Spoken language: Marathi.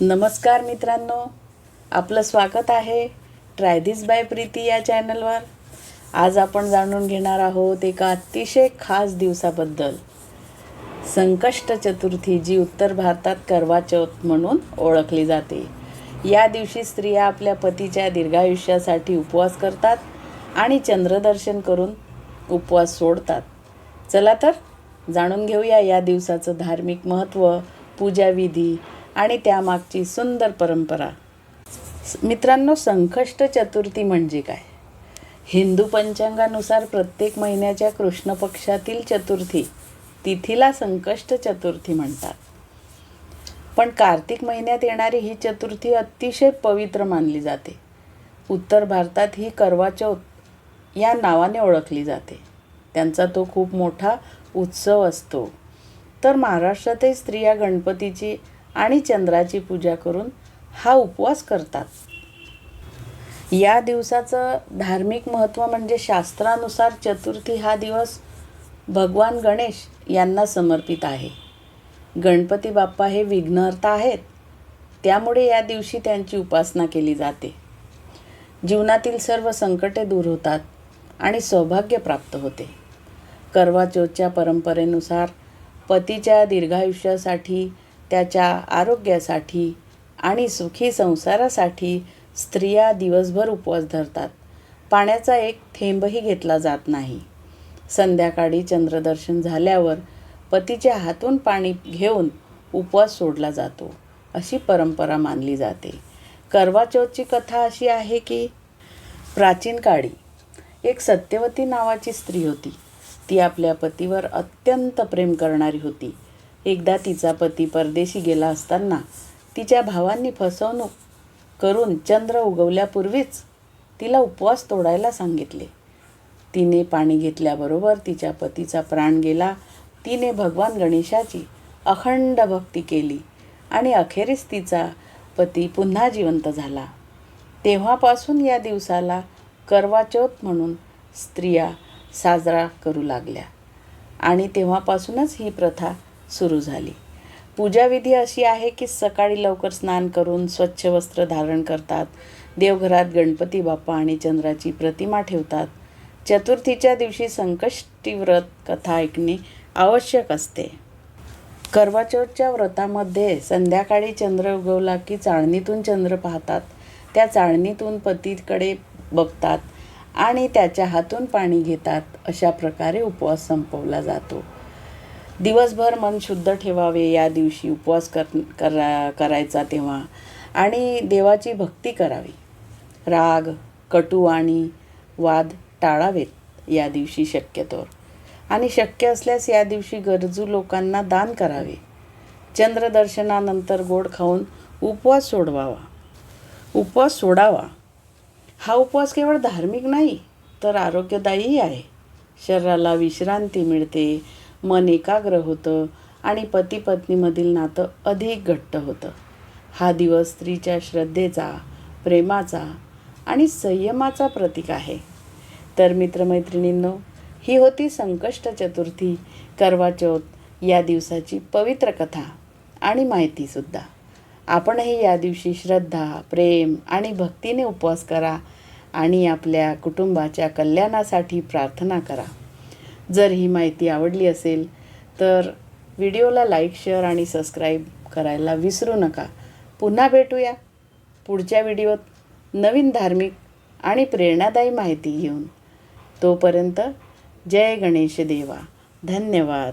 नमस्कार मित्रांनो. आपलं स्वागत आहे ट्राय धिस बाय प्रीती या चॅनलवर आज आपण जाणून घेणार आहोत एका अतिशय खास दिवसाबद्दल. संकष्ट चतुर्थी जी उत्तर भारतात करवा चौथ म्हणून ओळखली जाते. या दिवशी स्त्रिया आपल्या पतीच्या दीर्घायुष्यासाठी उपवास करतात आणि चंद्रदर्शन करून उपवास सोडतात. चला तर जाणून घेऊया या दिवसाचं धार्मिक महत्त्व पूजाविधी आणि त्यामागची सुंदर परंपरा. मित्रांनो संकष्ट चतुर्थी म्हणजे काय? हिंदू पंचांगानुसार प्रत्येक महिन्याच्या कृष्ण पक्षातील चतुर्थी तिथीला संकष्ट चतुर्थी म्हणतात. पण कार्तिक महिन्यात येणारी ही चतुर्थी अतिशय पवित्र मानली जाते. उत्तर भारतात ही करवाचौथ या नावाने ओळखली जाते. त्यांचा तो खूप मोठा उत्सव असतो. तर महाराष्ट्रातही स्त्रिया गणपतीची आणि चंद्राची पूजा करून हा उपवास करतात. या दिवसाचं धार्मिक महत्त्व म्हणजे शास्त्रानुसार चतुर्थी हा दिवस भगवान गणेश यांना समर्पित आहे. गणपती बाप्पा हे विघ्नहर्ता आहेत त्यामुळे या दिवशी त्यांची उपासना केली जाते. जीवनातील सर्व संकटे दूर होतात आणि सौभाग्य प्राप्त होते. करवाचौथच्या परंपरेनुसार पतीच्या दीर्घायुष्यासाठी त्याच्या आरोग्यासाठी आणि सुखी संसारासाठी स्त्रिया दिवसभर उपवास धरतात. पाण्याचा एक थेंबही घेतला जात नाही. संध्याकाळी चंद्रदर्शन झाल्यावर पतीच्या हातून पाणी घेऊन उपवास सोडला जातो अशी परंपरा मानली जाते. करवाचौथची कथा अशी आहे की प्राचीन काळी एक सत्यवती नावाची स्त्री होती. ती आपल्या पतीवर अत्यंत प्रेम करणारी होती. एकदा तिचा पती परदेशी गेला असताना तिच्या भावांनी फसवणूक करून चंद्र उगवल्यापूर्वीच तिला उपवास तोडायला सांगितले. तिने पाणी घेतल्याबरोबर तिच्या पतीचा प्राण गेला. तिने भगवान गणेशाची अखंड भक्ती केली आणि अखेरीस तिचा पती पुन्हा जिवंत झाला. तेव्हापासून या दिवसाला करवाचौथ म्हणून स्त्रिया साजरा करू लागल्या आणि तेव्हापासूनच ही प्रथा सुरू झाली. पूजाविधी अशी आहे की सकाळी लवकर स्नान करून स्वच्छ वस्त्र धारण करतात. देवघरात गणपती बाप्पा आणि चंद्राची प्रतिमा ठेवतात. चतुर्थीच्या दिवशी संकष्टी व्रत कथा ऐकणे आवश्यक असते. करवाचौथच्या व्रतामध्ये संध्याकाळी चंद्र उगवला की चाळणीतून चंद्र पाहतात. त्या चाळणीतून पतीकडे बघतात आणि त्याच्या हातून पाणी घेतात. अशा प्रकारे उपवास संपवला जातो. दिवसभर मन शुद्ध ठेवावे या दिवशी उपवास कर करा करायचा तेव्हा. आणि देवाची भक्ती करावी. राग कटू आणि वाद टाळावेत या दिवशी शक्यतोवर. आणि शक्य असल्यास या दिवशी गरजू लोकांना दान करावे. चंद्रदर्शनानंतर गोड खाऊन उपवास सोडवावा. उपवास सोडावा. हा उपवास केवळ धार्मिक नाही तर आरोग्यदायीही आहे. शरीराला विश्रांती मिळते मन एकाग्र होतं आणि पती पत्नीमधील नातं अधिक घट्ट होतं. हा दिवस स्त्रीच्या श्रद्धेचा प्रेमाचा आणि संयमाचा प्रतीक आहे. तर मित्रमैत्रिणींनो ही होती संकष्ट चतुर्थी करवाचौथ या दिवसाची पवित्र कथा आणि माहितीसुद्धा आपणही या दिवशी श्रद्धा प्रेम आणि भक्तीने उपवास करा आणि आपल्या कुटुंबाच्या कल्याणासाठी प्रार्थना करा. जर ही माहिती आवडली असेल तर व्हिडिओला लाईक शेअर आणि सबस्क्राईब करायला विसरू नका. पुन्हा भेटूया पुढच्या व्हिडिओत नवीन धार्मिक आणि प्रेरणादायी माहिती घेऊन. तोपर्यंत जय गणेश देवा. धन्यवाद.